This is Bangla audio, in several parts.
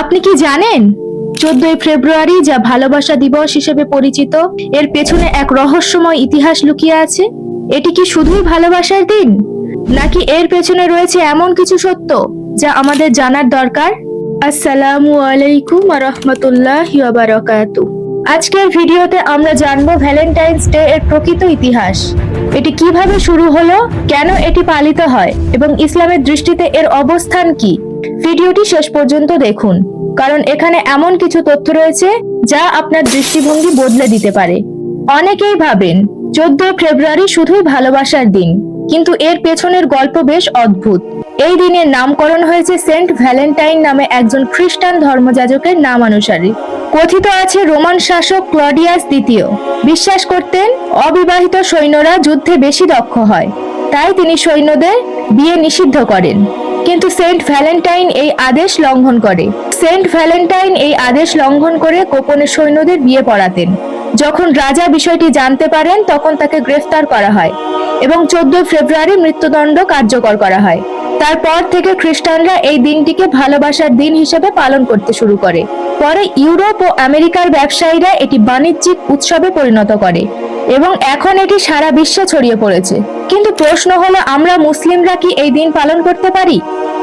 আপনি কি জানেন? চোদ্দই ফেব্রুয়ারি যা ভালোবাসা দিবস হিসেবে পরিচিত, এর পেছনে এক রহস্যময় ইতিহাস লুকিয়ে আছে। এটি কি শুধুই ভালোবাসার দিন? নাকি এর পেছনে রয়েছে এমন কিছু সত্য যা আমাদের জানার দরকার? আসসালামু আলাইকুম রহমতুল্লাহ বারাকাতু আজকের ভিডিওতে আমরা জানব ভ্যালেন্টাইন্স ডে এর প্রকৃত ইতিহাস। এটি কীভাবে শুরু হলো, কেন এটি পালিত হয়, এবং ইসলামের দৃষ্টিতে এর অবস্থান কি? ভিডিওটি শেষ পর্যন্ত দেখুন, কারণ এখানে এমন কিছু তথ্য রয়েছে যা আপনার দৃষ্টিভঙ্গি বদলে দিতে পারে। অনেকেই ভাবেন চোদ্দ ফেব্রুয়ারি শুধুই ভালোবাসার দিন, কিন্তু এর পেছনের গল্প বেশ অদ্ভুত। এই দিনের নামকরণ হয়েছে সেন্ট ভ্যালেন্টাইন নামে একজন খ্রিস্টান ধর্মযাজকের নাম অনুসারে কথিত আছে রোমান শাসক ক্লডিয়াস দ্বিতীয়। বিশ্বাস করতেন, অবিবাহিত সৈন্যরা যুদ্ধে বেশি দক্ষ হয়। তাই তিনি সৈন্যদের বিয়ে নিষিদ্ধ করেন। কিন্তু সেন্ট ভ্যালেন্টাইন এই আদেশ লঙ্ঘন করে। সেন্ট ভ্যালেন্টাইন এই আদেশ লঙ্ঘন করে গোপনে সৈন্যদের বিয়ে পড়াতেন। যখন রাজা বিষয়টি জানতে পারেন, তখন তাকে গ্রেফতার করা হয় এবং চোদ্দ ফেব্রুয়ারি মৃত্যুদণ্ড কার্যকর করা হয়। তারপর থেকে খ্রিস্টানরা এই দিনটিকে ভালোবাসার দিন হিসেবে পালন করতে শুরু করে। পরে ইউরোপ ও আমেরিকার ব্যবসায়ীরা এটি বাণিজ্যিক উৎসবে পরিণত করে। এবং এখন এটি সারা বিশ্বে ছড়িয়ে পড়েছে। কিন্তু প্রশ্ন হলো, আমরা মুসলিমরা কি এই দিন পালন করতে পারি?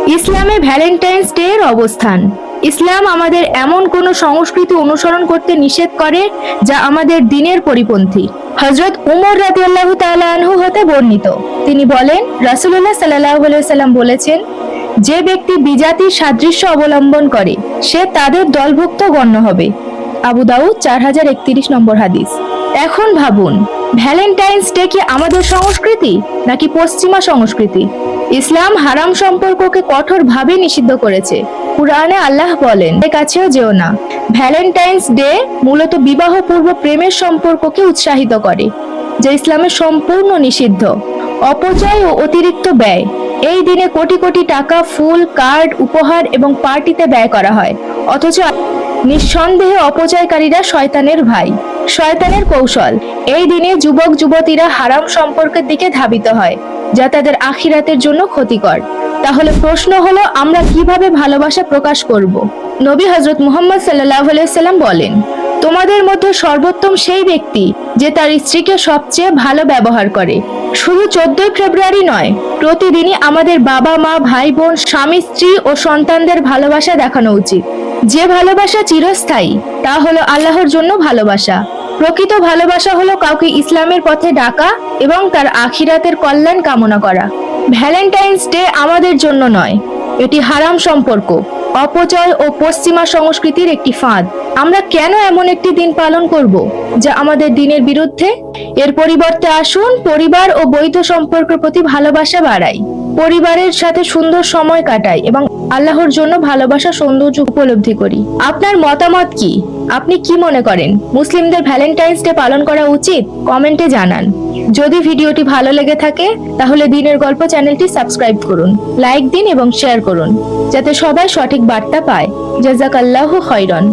ইসলামে ভ্যালেন্টাইন্স ডে এর অবস্থান। ইসলাম আমাদের এমন কোন সংস্কৃতি অনুসরণ করতে নিষেধ করে, যা আমাদের দিনের পরিপন্থী। হজরত উমর রাদিয়াল্লাহু তাআলা আনহু হতে বর্ণিত। তিনি বলেন, রাসূলুল্লাহ সাল্লাল্লাহু আলাইহি সাল্লাম বলেছেন, যে ব্যক্তি বিজাতির সাদৃশ্য অবলম্বন করে, সে তাদের দলভুক্ত গণ্য হবে। আবু দাউদ চার হাজার একত্রিশ নম্বর হাদিস। এখন ভাবুন ভ্যালেন্টাইন্স ডে কি আমাদের সংস্কৃতি, নাকি পশ্চিমা সংস্কৃতি? ইসলাম হারাম সম্পর্ককে কঠোরভাবে নিষিদ্ধ করেছে। কুরআনে আল্লাহ বলেন, এর কাছেও যেও না। ভ্যালেন্টাইন্স ডে মূলত বিবাহ পূর্ব প্রেমের সম্পর্ককে উৎসাহিত করে, যা ইসলামের সম্পূর্ণ নিষিদ্ধ, অপচয় ও অতিরিক্ত ব্যয়। এই দিনে কোটি কোটি টাকা, ফুল, কার্ড, উপহার এবং পার্টিতে ব্যয় করা হয়। অথচ নিঃসন্দেহে অপচয়কারীরা শয়তানের ভাই। শয়তানের কৌশল। এই দিনে যুবক, যুবতীরা হারাম সম্পর্কের দিকে ধাবিত হয়, যা তাদের আখিরাতের জন্য ক্ষতিকর। তাহলে প্রশ্ন হলো, আমরা কীভাবে ভালোবাসা প্রকাশ করব? নবী হজরত মুহাম্মদ সাল্লাহ সাল্লাম বলেন, তোমাদের মধ্যে সর্বোত্তম সেই ব্যক্তি যে তার স্ত্রীকে সবচেয়ে ভালো ব্যবহার করে। শুধু চোদ্দই ফেব্রুয়ারি নয়, প্রতিদিনই আমাদের বাবা মা ভাই বোন স্বামী, স্ত্রী ও সন্তানদের ভালোবাসা দেখানো উচিত। যে ভালোবাসা চিরস্থায়ী, তা হলো আল্লাহর জন্য ভালোবাসা। প্রকৃত ভালোবাসা হলো কাউকে ইসলামের পথে ডাকা এবং তার আখিরাতের কল্যাণ কামনা করা। ভ্যালেন্টাইন্স ডে আমাদের জন্য নয়, এটি হারাম সম্পর্ক, অপচয় ও পশ্চিমা সংস্কৃতির একটি ফাঁদ। আমরা কেন এমন একটি দিন পালন করব, যা আমাদের দিনের বিরুদ্ধে? এর পরিবর্তে আসুন পরিবার ও বৈধ সম্পর্কের প্রতি ভালোবাসা বাড়াই। পরিবারের সাথে সুন্দর সময় কাটাই এবং আল্লাহর জন্য ভালোবাসা, সৌন্দর্য উপলব্ধি করি। আপনার মতামত কি? আপনি কি মনে করেন? মুসলিমদের ভ্যালেন্টাইন্স ডে পালন করা উচিত? কমেন্টে জানান। যদি ভিডিওটি ভালো লেগে থাকে, তাহলে দিনের গল্প চ্যানেলটি সাবস্ক্রাইব করুন, লাইক দিন এবং শেয়ার করুন, যাতে সবাই সঠিক বার্তা পায়। জাজাকাল্লাহ খৈরন